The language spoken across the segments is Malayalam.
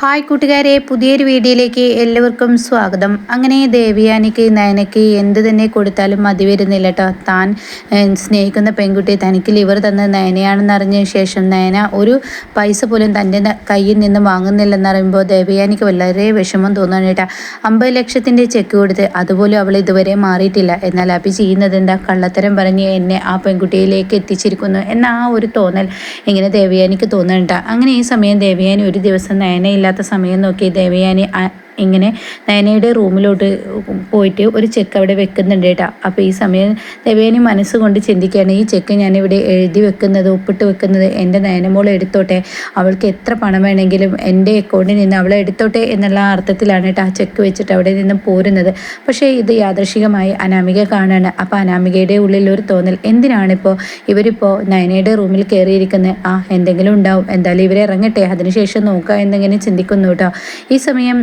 ഹായ് കൂട്ടുകാരെ പുതിയൊരു വീഡിയോയിലേക്ക് എല്ലാവർക്കും സ്വാഗതം. അങ്ങനെ ദേവിയാനിക്ക് നയനയ്ക്ക് എന്ത് തന്നെ കൊടുത്താലും മതി വരുന്നില്ല കേട്ടോ താൻ സ്നേഹിക്കുന്ന പെൺകുട്ടി തനിക്ക് ലിവർ തന്ന നയനയാണെന്ന് അറിഞ്ഞ ശേഷം നയന ഒരു പൈസ പോലും തന്റെ കയ്യിൽ നിന്ന് വാങ്ങുന്നില്ലെന്ന് അറിയുമ്പോൾ ദേവിയാനിക്ക് വളരെ വിഷമം തോന്നുന്നു കേട്ടോ അമ്പത് ലക്ഷത്തിന്റെ ചെക്ക് കൊടുത്ത് അതുപോലും അവൾ ഇതുവരെ മാറിയിട്ടില്ല. എന്നാൽ അഭി ചെയ്യുന്നത് എന്താ? കള്ളത്തരം പറഞ്ഞ് എന്നെ ആ പെൺകുട്ടിയിലേക്ക് എത്തിച്ചിരിക്കുന്നു എന്ന ആ ഒരു തോന്നൽ ഇങ്ങനെ ദേവിയാനിക്ക് തോന്നുന്നുണ്ട് അങ്ങനെ ഈ സമയം ദേവിയാനി ഒരു ദിവസം നയനയില്ല ഇല്ലാത്ത സമയം നോക്കി ദേവയാനി ഇങ്ങനെ നയനയുടെ റൂമിലോട്ട് പോയിട്ട് ഒരു ചെക്ക് അവിടെ വെക്കുന്നുണ്ട് കേട്ടോ. അപ്പോൾ ഈ സമയം ദേവേനി മനസ്സുകൊണ്ട് ചിന്തിക്കുകയാണ് ഈ ചെക്ക് ഞാനിവിടെ എഴുതി വെക്കുന്നത് ഒപ്പിട്ട് വെക്കുന്നത് എന്റെ നയനമോൾ എടുത്തോട്ടെ? അവൾക്ക് എത്ര പണം വേണമെങ്കിലും എന്റെ അക്കൗണ്ടിൽ നിന്ന് അവളെ എടുത്തോട്ടെ? എന്നുള്ള അർത്ഥത്തിലാണ് കേട്ടോ ആ ചെക്ക് വെച്ചിട്ട് അവിടെ നിന്ന് പോരുന്നത്. പക്ഷേ ഇത് യാദർശികമായി അനാമിക കാണാണ്. അപ്പോൾ അനാമികയുടെ ഉള്ളിൽ ഒരു തോന്നൽ എന്തിനാണിപ്പോൾ ഇവരിപ്പോൾ നയനയുടെ റൂമിൽ കയറിയിരിക്കുന്നത് ആ എന്തെങ്കിലും ഉണ്ടാവും. എന്തായാലും ഇവരെ ഇറങ്ങട്ടെ. അതിനുശേഷം നോക്കുക എന്നിങ്ങനെ ചിന്തിക്കുന്നു കേട്ടോ. ഈ സമയം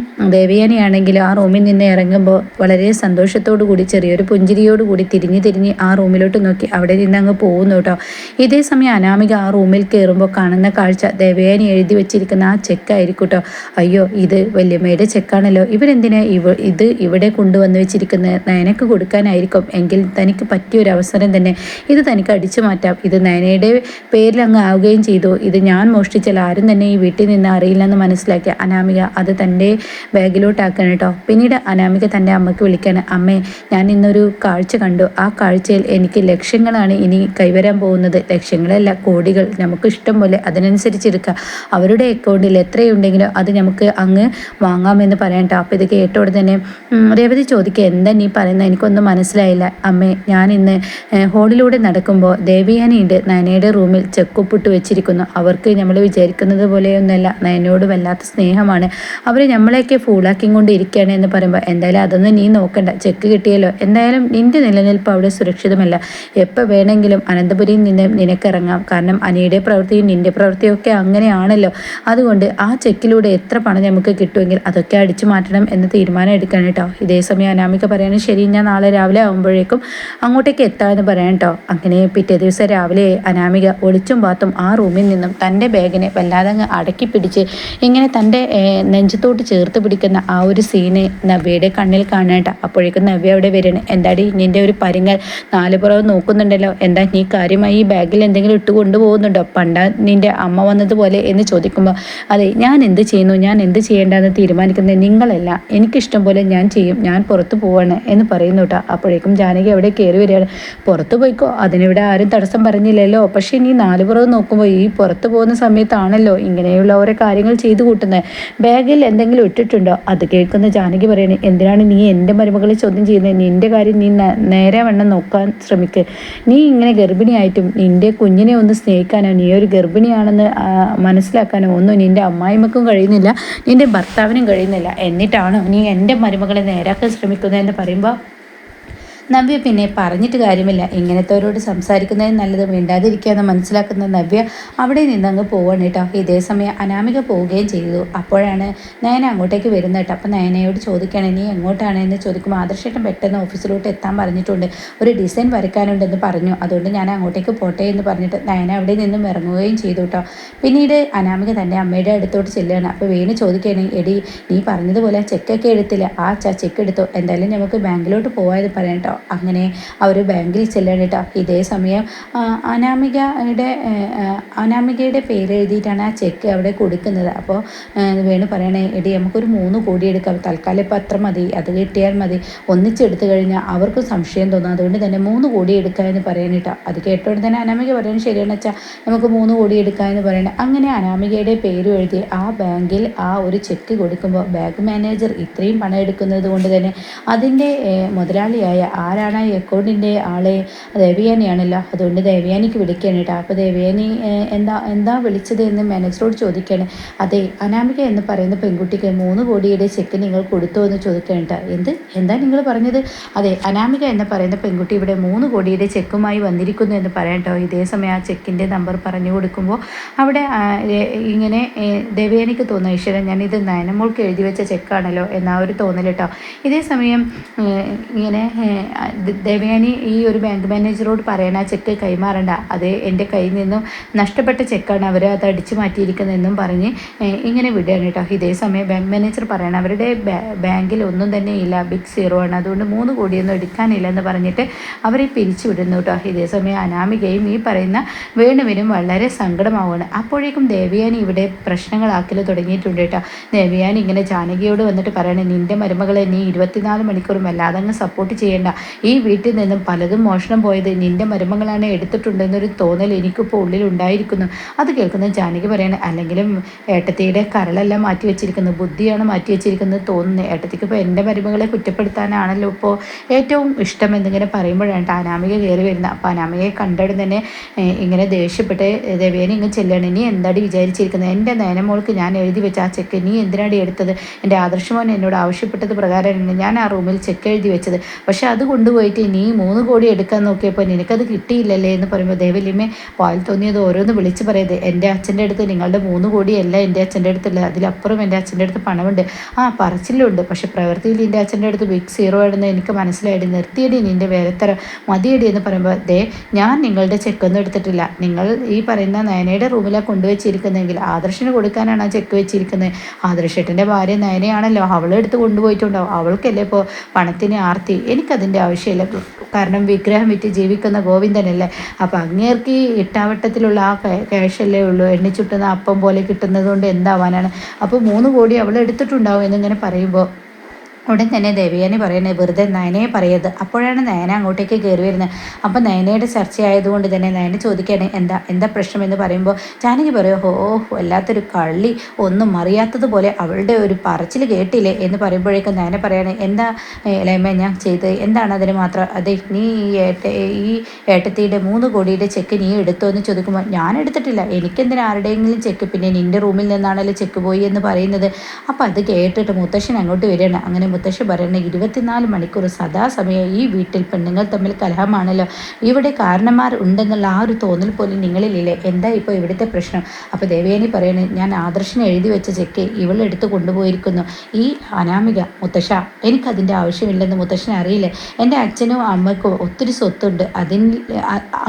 ദേവയാനിയാണെങ്കിൽ ആ റൂമിൽ നിന്ന് ഇറങ്ങുമ്പോൾ വളരെ സന്തോഷത്തോടു കൂടി ചെറിയൊരു പുഞ്ചിരിയോട് കൂടി തിരിഞ്ഞ് തിരിഞ്ഞ് ആ റൂമിലോട്ട് നോക്കി. അവിടെ നിന്ന് അങ്ങ് പോകുന്നു കേട്ടോ. ഇതേ സമയം അനാമിക ആ റൂമിൽ കയറുമ്പോൾ കാണുന്ന കാഴ്ച ദേവയാനി എഴുതി വെച്ചിരിക്കുന്ന ആ ചെക്കായിരിക്കും കേട്ടോ. അയ്യോ ഇത് വല്യമ്മയുടെ ചെക്കാണല്ലോ. ഇവരെന്തിനാ ഇവ ഇത് ഇവിടെ കൊണ്ടുവന്ന് വെച്ചിരിക്കുന്നത് നയനക്ക് കൊടുക്കാനായിരിക്കും. എങ്കിൽ തനിക്ക് പറ്റിയൊരു അവസരം തന്നെ. ഇത് തനിക്ക് അടിച്ചു മാറ്റാം. ഇത് നയനയുടെ പേരിൽ അങ്ങ് ആവുകയും ചെയ്തു. ഇത് ഞാൻ മോഷ്ടിച്ചാൽ ആരും തന്നെ ഈ വീട്ടിൽ നിന്ന് അറിയില്ലെന്ന് മനസ്സിലാക്കിയ അനാമിക അത് തന്റെ ബാഗിലോട്ടാക്കണം കേട്ടോ പിന്നീട് അനാമിക തന്റെ അമ്മയ്ക്ക് വിളിക്കാൻ അമ്മേ ഞാൻ ഇന്നൊരു കാഴ്ച കണ്ടു. ആ കാഴ്ചയിൽ എനിക്ക് ലക്ഷ്യങ്ങളാണ് ഇനി കൈവരാൻ പോകുന്നത്. ലക്ഷ്യങ്ങളല്ല കോടികൾ. നമുക്ക് ഇഷ്ടം പോലെ അതിനനുസരിച്ചെടുക്കുക അവരുടെ അക്കൗണ്ടിൽ എത്രയുണ്ടെങ്കിലും അത് നമുക്ക് അങ്ങ് വാങ്ങാമെന്ന് പറയാം കേട്ടോ അപ്പോൾ ഇത് കേട്ടോടെ തന്നെ രേവതി ചോദിക്കുക എന്താ നീ പറയുന്നത്? എനിക്കൊന്നും മനസ്സിലായില്ല. അമ്മേ ഞാൻ ഇന്ന് ഹോളിലൂടെ നടക്കുമ്പോൾ ദേവിയാനിയുണ്ട്. നയനയുടെ റൂമിൽ ചെക്കുപ്പിട്ട് വെച്ചിരിക്കുന്നു. അവർക്ക് നമ്മൾ വിചാരിക്കുന്നത് പോലെയൊന്നുമല്ല. നയനയോട് വല്ലാത്ത സ്നേഹമാണ്. അവർ നമ്മളെയൊക്കെ ഫുൾ കൊണ്ട് ഇരിക്കുകയാണ് എന്ന് പറയുമ്പോൾ എന്തായാലും അതൊന്നും നീ നോക്കണ്ട. ചെക്ക് കിട്ടിയല്ലോ. എന്തായാലും നിന്റെ നിലനിൽപ്പ് അവിടെ സുരക്ഷിതമല്ല. എപ്പോൾ വേണമെങ്കിലും അനന്തപുരിയിൽ നിന്ന് നിനക്കിറങ്ങാം. കാരണം അനിയുടെ പ്രവൃത്തിയും നിന്റെ പ്രവൃത്തിയും ഒക്കെ അങ്ങനെയാണല്ലോ. അതുകൊണ്ട് ആ ചെക്കിലൂടെ എത്ര പണം നമുക്ക് കിട്ടുമെങ്കിൽ അതൊക്കെ അടിച്ചു മാറ്റണം എന്ന് തീരുമാനം എടുക്കണം കേട്ടോ. ഇതേ സമയം അനാമിക പറയണത് ശരി ഞാൻ നാളെ രാവിലെ ആകുമ്പോഴേക്കും അങ്ങോട്ടേക്ക് എത്താമെന്ന് പറയാം കേട്ടോ. അങ്ങനെ പിറ്റേ ദിവസം രാവിലെ അനാമിക ഒളിച്ചും പാത്തും ആ റൂമിൽ നിന്നും തന്റെ ബാഗിനെ വല്ലാതെ അങ്ങ് അടക്കി പിടിച്ച് ഇങ്ങനെ തന്റെ നെഞ്ചത്തോട്ട് ചേർത്ത് പിടിക്കുന്ന നിൽക്കുന്ന ആ ഒരു സീന് നവ്യയുടെ കണ്ണിൽ കാണേണ്ട അപ്പോഴേക്കും നവ്യ അവിടെ വരുന്നത് എന്താടി നിന്റെ ഒരു പരിങ്ങൽ? നാല് പുറവ് നോക്കുന്നുണ്ടല്ലോ. എന്താ നീ കാര്യമായി ഈ ബാഗിൽ എന്തെങ്കിലും ഇട്ട് കൊണ്ടുപോകുന്നുണ്ടോ? പണ്ട നിന്റെ അമ്മ വന്നതുപോലെ എന്ന് ചോദിക്കുമ്പോൾ അതെ ഞാൻ എന്ത് ചെയ്യുന്നു? ഞാൻ എന്ത് ചെയ്യേണ്ടതെന്ന് തീരുമാനിക്കുന്നത് നിങ്ങളല്ല. എനിക്കിഷ്ടം പോലെ ഞാൻ ചെയ്യും. ഞാൻ പുറത്തു പോവാണ് എന്ന് പറയുന്നു കേട്ടോ. അപ്പോഴേക്കും ജാനകി അവിടെ കയറി വരികയാണ്. പുറത്തു പോയിക്കോ? അതിനിവിടെ ആരും തടസ്സം പറഞ്ഞില്ലല്ലോ. പക്ഷേ നീ നാല് പുറവും നോക്കുമ്പോൾ ഈ പുറത്തു പോകുന്ന സമയത്താണല്ലോ ഇങ്ങനെയുള്ള ഓരോ കാര്യങ്ങൾ ചെയ്തു കൂട്ടുന്നത്. ബാഗിൽ എന്തെങ്കിലും ഇട്ടിട്ടുണ്ടോ? അത് കേൾക്കുന്ന ജാനകി പറയണേ എന്തിനാണ് നീ എന്റെ മരുമകളെ ചോദ്യം ചെയ്യുന്നത് നിന്റെ കാര്യം നീ നേരെ വണ്ണം നോക്കാൻ ശ്രമിക്ക്. നീ ഇങ്ങനെ ഗർഭിണിയായിട്ടും നിന്റെ കുഞ്ഞിനെ ഒന്ന് സ്നേഹിക്കാനോ നീ ഒരു ഗർഭിണിയാണെന്ന് മനസ്സിലാക്കാനോ ഒന്നും നിന്റെ അമ്മായിമ്മക്കും കഴിയുന്നില്ല നിന്റെ ഭർത്താവിനും കഴിയുന്നില്ല. എന്നിട്ടാണോ നീ എന്റെ മരുമകളെ നേരാക്കാൻ ശ്രമിക്കുന്നത് എന്ന് പറയുമ്പോൾ നവ്യ പിന്നെ പറഞ്ഞിട്ട് കാര്യമില്ല. ഇങ്ങനത്തെവരോട് സംസാരിക്കുന്നതിന് നല്ലത് മിണ്ടാതിരിക്കുകയെന്ന് മനസ്സിലാക്കുന്ന നവ്യ അവിടെ നിന്നങ്ങ് പോവാണ് കേട്ടോ. ഇതേ സമയം അനാമിക പോവുകയും ചെയ്തു. അപ്പോഴാണ് നയന അങ്ങോട്ടേക്ക് വരുന്നത് കേട്ടോ. അപ്പോൾ നയനയോട് ചോദിക്കുകയാണ് നീ എങ്ങോട്ടാണ്? എന്ന് ചോദിക്കുമ്പോൾ ആദർശേട്ടൻ പെട്ടെന്ന് ഓഫീസിലോട്ട് എത്താൻ പറഞ്ഞിട്ടുണ്ട്. ഒരു ഡിസൈൻ വരയ്ക്കാനുണ്ടെന്ന് പറഞ്ഞു. അതുകൊണ്ട് ഞാൻ അങ്ങോട്ടേക്ക് പോട്ടെ എന്ന് പറഞ്ഞിട്ട് നയന അവിടെ നിന്നും ഇറങ്ങുകയും ചെയ്തു കേട്ടോ. പിന്നീട് അനാമിക തന്നെ അമ്മയുടെ അടുത്തോട്ട് ചെല്ലുകയാണ്. അപ്പോൾ വേണു ചോദിക്കുകയാണ് എടി നീ പറഞ്ഞതുപോലെ ചെക്കൊക്കെ എടുത്തില്ല? ആ ചെക്ക് എടുത്തോ. എന്തായാലും നമുക്ക് ബാങ്കിലോട്ട് പോകാതെ പറയാം അങ്ങനെ അവർ ബാങ്കിൽ ചെല്ലണം ഇതേ സമയം അനാമികയുടെ അനാമികയുടെ പേര് എഴുതിയിട്ടാണ് ആ ചെക്ക് അവിടെ കൊടുക്കുന്നത്. അപ്പോൾ വേണു പറയണേ എടി നമുക്കൊരു മൂന്ന് കോടി എടുക്കാം. തൽക്കാലം ഇപ്പം അത്ര മതി. അത് കിട്ടിയാൽ മതി. ഒന്നിച്ചെടുത്തു കഴിഞ്ഞാൽ അവർക്കും സംശയം തോന്നും. അതുകൊണ്ട് തന്നെ മൂന്ന് കോടി എടുക്കാമെന്ന് പറയാനിട്ടോ അത് കേട്ടോണ്ട് തന്നെ അനാമിക പറയണത് ശരിയാണ് വെച്ചാൽ നമുക്ക് മൂന്ന് കോടി എടുക്കാമെന്ന് പറയണേ. അങ്ങനെ അനാമികയുടെ പേരും എഴുതി ആ ബാങ്കിൽ ആ ഒരു ചെക്ക് കൊടുക്കുമ്പോൾ ബാങ്ക് മാനേജർ ഇത്രയും പണം എടുക്കുന്നത് കൊണ്ട് തന്നെ അതിന്റെ മുതലാളിയായ ആരാണ് അക്കൗണ്ടിന്റെ ആളെ? ദേവയാനിയാണല്ലോ. അതുകൊണ്ട് ദേവയാനിക്ക് വിളിക്കുകയാണ് കേട്ടോ. അപ്പോൾ ദേവയാനി എന്താ എന്താ വിളിച്ചത് എന്ന് മാനേജറോട് ചോദിക്കുകയാണ്. അതെ അനാമിക എന്ന് പറയുന്ന പെൺകുട്ടിക്ക് മൂന്ന് കോടിയുടെ ചെക്ക് നിങ്ങൾ കൊടുത്തു എന്ന് ചോദിക്കുകയാണ് കേട്ടോ. എന്ത്? എന്താ നിങ്ങൾ പറഞ്ഞത്? അതെ അനാമിക എന്ന് പറയുന്ന പെൺകുട്ടി ഇവിടെ മൂന്ന് കോടിയുടെ ചെക്കുമായി വന്നിരിക്കുന്നു എന്ന് പറയാം കേട്ടോ. ഇതേ സമയം ആ ചെക്കിന്റെ നമ്പർ പറഞ്ഞു കൊടുക്കുമ്പോൾ അവിടെ ഇങ്ങനെ ദേവയാനിക്ക് തോന്നുന്നു ഈശ്വരൻ ഞാനിത് നയനമോൾക്ക് എഴുതി വെച്ച ചെക്കാണല്ലോ എന്നാ ഒരു തോന്നൽ കേട്ടോ. ഇതേ സമയം ഇങ്ങനെ ദേവയാനി ഈ ഒരു ബാങ്ക് മാനേജറോട് പറയണ ആ ചെക്ക് കൈമാറണ്ട. അത് എന്റെ കയ്യിൽ നിന്നും നഷ്ടപ്പെട്ട ചെക്കാണ് അവർ അത് അടിച്ചു മാറ്റിയിരിക്കുന്നതെന്നും പറഞ്ഞ് ഇങ്ങനെ വിടുകയാണ് കേട്ടോ. ഇതേ സമയം ബാങ്ക് മാനേജർ പറയണം അവരുടെ ബാങ്കിൽ ഒന്നും തന്നെ ഇല്ല. ബിഗ് സീറോ ആണ്. അതുകൊണ്ട് മൂന്ന് കോടിയൊന്നും എടുക്കാനില്ല എന്ന് പറഞ്ഞിട്ട് അവരെ പിരിച്ചു വിടുന്നു കേട്ടോ. ഇതേ സമയം അനാമികയും ഈ പറയുന്ന വേണുവിനും വളരെ സങ്കടമാവുകയാണ്. അപ്പോഴേക്കും ദേവയാനി ഇവിടെ പ്രശ്നങ്ങളാക്കൽ തുടങ്ങിയിട്ടുണ്ട് കേട്ടോ. ദേവയാനി ഇങ്ങനെ ജാനകിയോട് വന്നിട്ട് പറയണേ നിന്റെ മരുമകളെ നീ ഇരുപത്തിനാല് മണിക്കൂറും വല്ലാതെ അങ്ങ് സപ്പോർട്ട് ചെയ്യേണ്ട. ഈ വീട്ടിൽ നിന്നും പലതും മോഷണം പോയത് നിന്റെ മരുമകളാണ് എടുത്തിട്ടുണ്ടെന്നൊരു തോന്നൽ എനിക്കിപ്പോൾ ഉള്ളിൽ ഉണ്ടായിരിക്കുന്നു അത് കേൾക്കുന്ന ജാനകി പറയണേ അല്ലെങ്കിലും ഏട്ടത്തിയുടെ കരളെല്ലാം മാറ്റി വെച്ചിരിക്കുന്നു ബുദ്ധിയാണ് മാറ്റി വെച്ചിരിക്കുന്നത് തോന്നുന്നത് ഏട്ടത്തിക്ക് ഇപ്പോൾ എന്റെ മരുമകളെ കുറ്റപ്പെടുത്താനാണല്ലോ ഇപ്പോൾ ഏറ്റവും ഇഷ്ടം എന്നിങ്ങനെ പറയുമ്പോഴാണ് അനാമിക കയറി വരുന്നത്. അപ്പോൾ അനാമികയെ കണ്ടിടം തന്നെ ഇങ്ങനെ ദേഷ്യപ്പെട്ട് ദേവേനെ ഇങ്ങ് ചെല്ലുകയാണ് നീ എന്താടി വിചാരിച്ചിരിക്കുന്നത്? എന്റെ നയനമോൾക്ക് ഞാൻ എഴുതി വെച്ച ആ ചെക്ക് നീ എന്തിനാടി എടുത്തത്? എന്റെ ആദർശമോൻ എന്നോട് ആവശ്യപ്പെട്ടത് പ്രകാരമാണ് ഞാൻ ആ റൂമിൽ ചെക്ക് എഴുതി വെച്ചത്. പക്ഷേ അത് കൊണ്ടുപോയിട്ട് നീ മൂന്ന് കോടി എടുക്കാൻ നോക്കിയപ്പോൾ നിനക്കത് കിട്ടിയില്ലല്ലേ എന്ന് പറയുമ്പോൾ ദേവലിമേ വായിൽ തോന്നിയത് ഓരോന്ന് വിളിച്ച് പറയത് എന്റെ അച്ഛന്റെ അടുത്ത് നിങ്ങളുടെ മൂന്ന് കോടിയല്ല എന്റെ അച്ഛന്റെ അടുത്തുള്ള അതിലപ്പുറം എന്റെ അച്ഛന്റെ അടുത്ത് പണമുണ്ട്. ആ പറച്ചിലുണ്ട്. പക്ഷേ പ്രവൃത്തിയിൽ എന്റെ അച്ഛന്റെ അടുത്ത് ബിഗ് സീറോ ആണെന്ന് എനിക്ക് മനസ്സിലായിട്ട് നിർത്തിയടി നിന്റെ വേലത്തരം മതിയടി എന്ന് പറയുമ്പോൾ ദേ ഞാൻ നിങ്ങളുടെ ചെക്കൊന്നും എടുത്തിട്ടില്ല. നിങ്ങൾ ഈ പറയുന്ന നയനയുടെ റൂമിലാണ് കൊണ്ടുവച്ചിരിക്കുന്നതെങ്കിൽ ആദർശന് കൊടുക്കാനാണ് ആ ചെക്ക് വെച്ചിരിക്കുന്നത്. ആദർശേട്ടന്റെ ഭാര്യ നയനയാണല്ലോ. അവളെടുത്ത് കൊണ്ടുപോയിട്ടുണ്ടാവും. അവൾക്കല്ലേ ഇപ്പോൾ പണത്തിന് ആർത്തി. എനിക്കതിന്റെ ആവശ്യമില്ല. കാരണം വിഗ്രഹം വിറ്റ് ജീവിക്കുന്ന ഗോവിന്ദനല്ലേ? അപ്പം അങ്ങേർക്ക് ഈ ഇട്ടാവട്ടത്തിലുള്ള ആ ക്യാഷല്ലേ ഉള്ളൂ. എണ്ണിച്ചുട്ടുന്ന അപ്പം പോലെ കിട്ടുന്നത് കൊണ്ട് എന്താവാനാണ് അപ്പോൾ മൂന്ന് കോടി അവൾ എടുത്തിട്ടുണ്ടാവും എന്നിങ്ങനെ പറയുമ്പോൾ ഉടൻ തന്നെ ദേവയാനി പറയുന്നത് വെറുതെ നയനയെ പറയരുത്. അപ്പോഴാണ് നയന അങ്ങോട്ടേക്ക് കയറി വരുന്നത്. അപ്പം നയനയുടെ ചർച്ചയായതുകൊണ്ട് തന്നെ നയന ചോദിക്കുകയാണ് എന്താ എന്താ പ്രശ്നം? എന്ന് പറയുമ്പോൾ ജാനകി പറയോ ഹോ വല്ലാത്തൊരു കള്ളി ഒന്നും അറിയാത്തതുപോലെ അവളുടെ ഒരു പറച്ചിൽ കേട്ടില്ലേ? എന്ന് പറയുമ്പോഴേക്കും നയന പറയാണ് എന്താ ലൈമ ഞാൻ ചെയ്തത്? എന്താണ് അതിന് മാത്രം? അതെ നീ ഈ ഏട്ട ഈ ഏട്ടത്തിയുടെ മൂന്ന് കോടിയുടെ ചെക്ക് നീ എടുത്തോ? എന്ന് ചോദിക്കുമ്പോൾ ഞാൻ എടുത്തിട്ടില്ല. എനിക്കെന്തിനാ ആരുടെയെങ്കിലും ചെക്ക്? പിന്നെ നിന്റെ റൂമിൽ നിന്നാണല്ലോ ചെക്ക് പോയി? എന്ന് പറയുന്നത്. അപ്പോൾ അത് കേട്ടിട്ട് മുത്തശ്ശൻ അങ്ങോട്ട് വരികയാണ്. അങ്ങനെ മുത്തശ്ശി പറയുന്നത് ഇരുപത്തിനാല് മണിക്കൂർ സദാസമയം ഈ വീട്ടിൽ പെണ്ണുങ്ങൾ തമ്മിൽ കലഹമാണല്ലോ. ഇവിടെ കാരണന്മാർ ഉണ്ടെന്നുള്ള ആ ഒരു തോന്നൽ പോലും നിങ്ങളിലില്ലേ? എന്താ ഇപ്പോൾ ഇവിടുത്തെ പ്രശ്നം? അപ്പോൾ ദേവേനി പറയണേ ഞാൻ ആദർശിനെ എഴുതി വെച്ച ചെക്ക് ഇവളെടുത്ത് കൊണ്ടുപോയിരിക്കുന്നു. ഈ അനാമിക മുത്തശ്ശ എനിക്കതിന്റെ ആവശ്യമില്ലെന്ന് മുത്തശ്ശനെ അറിയില്ലേ? എന്റെ അച്ഛനും അമ്മയ്ക്കും ഒത്തിരി സ്വത്തുണ്ട്. അതിന്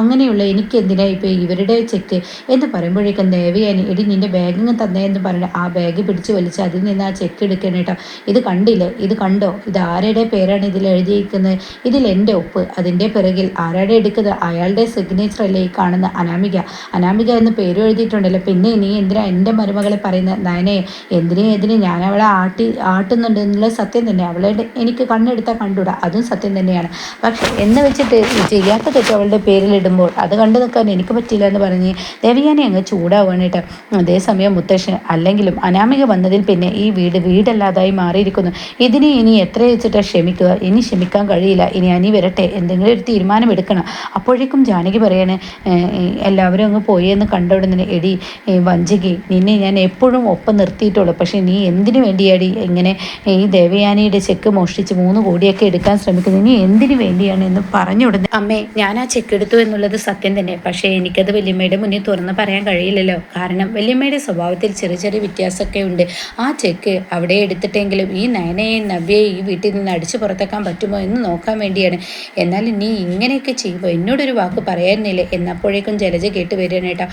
അങ്ങനെയുള്ള എനിക്ക് എന്തിനാ ഇപ്പോൾ ഇവരുടെ ചെക്ക്? എന്ന് പറയുമ്പോഴേക്കും ദേവയാനി എടി നിന്റെ ബാഗിങ് തന്നേ എന്ന് പറഞ്ഞ് ആ ബാഗ് പിടിച്ച് വലിച്ച് അതിൽ നിന്ന് ആ ചെക്ക് എടുക്കണം കേട്ടോ. ഇത് കണ്ടില്ലേ? ഇത് കണ്ടോ? ഇത് ആരുടെ പേരാണ് ഇതിൽ എഴുതിയിരിക്കുന്നത്? ഇതിൽ എന്റെ ഒപ്പ്. അതിന്റെ പിറകിൽ ആരാടെ എടുക്കുന്നത്? അയാളുടെ സിഗ്നേച്ചർ അല്ലേ ഈ കാണുന്ന അനാമിക. അനാമിക എന്ന് പേര് എഴുതിയിട്ടുണ്ടല്ലോ. പിന്നെ നീ എന്തിനാ എന്റെ മരുമകളെ പറയുന്നത്? നയനെ എന്തിനും എന്തിനും ഞാൻ അവളെ ആട്ടി ആട്ടുന്നുണ്ട് എന്നുള്ള സത്യം തന്നെ. അവളെ എനിക്ക് കണ്ണെടുത്താൽ കണ്ടുകൂടാ. അതും സത്യം തന്നെയാണ്. പക്ഷെ എന്ന് വെച്ചിട്ട് ചെയ്യാത്ത തെറ്റ് അവളുടെ പേരിലിടുമ്പോൾ അത് കണ്ടു നിൽക്കാൻ എനിക്ക് പറ്റില്ല എന്ന് പറഞ്ഞ് ദേവിയാനെ അങ്ങ് ചൂടാവുകയാണ് കേട്ടോ. അതേസമയം മുത്തശ്ശൻ അല്ലെങ്കിലും അനാമിക വന്നതിൽ പിന്നെ ഈ വീട് വീടല്ലാതായി മാറിയിരിക്കുന്നു. ഇതിന് ഇനി എത്ര വെച്ചിട്ട് ക്ഷമിക്കുക? ഇനി ക്ഷമിക്കാൻ കഴിയില്ല. ഇനി അനി വരട്ടെ. എന്തെങ്കിലും ഒരു തീരുമാനം എടുക്കണം. അപ്പോഴേക്കും ജാനകി പറയണേ എല്ലാവരും അങ്ങ് പോയി എന്ന് കണ്ട ഉടനെ എടി വഞ്ചകി നിന്നെ ഞാൻ എപ്പോഴും ഒപ്പം നിർത്തിയിട്ടുള്ളൂ. പക്ഷേ നീ എന്തിനു വേണ്ടിയാടി ഇങ്ങനെ ഈ ദേവയാനിയുടെ ചെക്ക് മോഷ്ടിച്ച് മൂന്ന് കോടിയൊക്കെ എടുക്കാൻ ശ്രമിക്കുന്നത്? നീ എന്തിനു വേണ്ടിയാണ് എന്ന് പറഞ്ഞു ഉടനെ അമ്മേ ഞാൻ ആ ചെക്ക് എടുത്തു എന്നുള്ളത് സത്യം തന്നെ. പക്ഷേ എനിക്കത് വല്യമ്മയുടെ മുന്നിൽ തുറന്ന് പറയാൻ കഴിയില്ലല്ലോ. കാരണം വല്യമ്മയുടെ സ്വഭാവത്തിൽ ചെറിയ ചെറിയ വ്യത്യാസമൊക്കെ ഉണ്ട്. ആ ചെക്ക് അവിടെ എടുത്തിട്ടെങ്കിലും ഈ നയനയെയും നവ്യയെ ഈ വീട്ടിൽ നിന്ന് അടിച്ചു പുറത്തേക്കാൻ പറ്റുമോ എന്ന് നോക്കാൻ വേണ്ടിയാണ്. എന്നാൽ നീ ഇങ്ങനെയൊക്കെ ചെയ്യുമ്പോൾ എന്നോടൊരു വാക്ക് പറയാനില്ലേ? എന്നപ്പോഴേക്കും ജലജ കേട്ട് വരികയാണ് കേട്ടോ.